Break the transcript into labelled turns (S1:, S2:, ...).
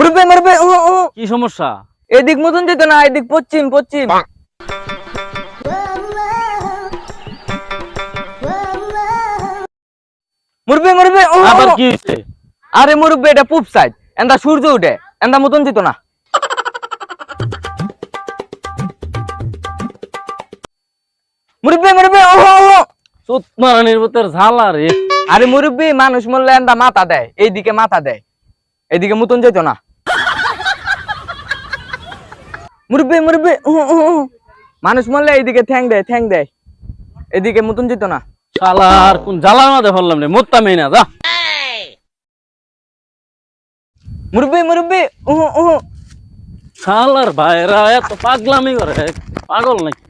S1: মুরব্বি মুরব্বি ও ও।
S2: কি সমস্যা?
S1: এদিক মতন যেত না এদিক পশ্চিম পশ্চিম। মুরব্বি মুরব্বি ও
S2: আবার কি হইছে?
S1: আরে মুরব্বি এটা পূব সাইড। এন্দা সূর্য উঠে এন্দা মতন যেত না। মুরব্বি মুরব্বি ও ও,
S2: চোত মারানির ভিতর ঝালা রে।
S1: আরে মুরব্বি মানুষ মরলে এন্দা মাথা দেয় এইদিকে মাথা দেয় এইদিকে মতন যেত না। মুরব্বি মুরব্বি। মানুষ মরলে এইদিকে ঠ্যাং দেয় ঠ্যাং দেয় এদিকে মতন যেত না
S2: শালার কোন জ্বালা মাঝে ফেললাম রে মোত্তামেই না যা
S1: মুরব্বি মুরব্বি।
S2: শালার ভাইরা এত পাগলামি করে পাগল নাকি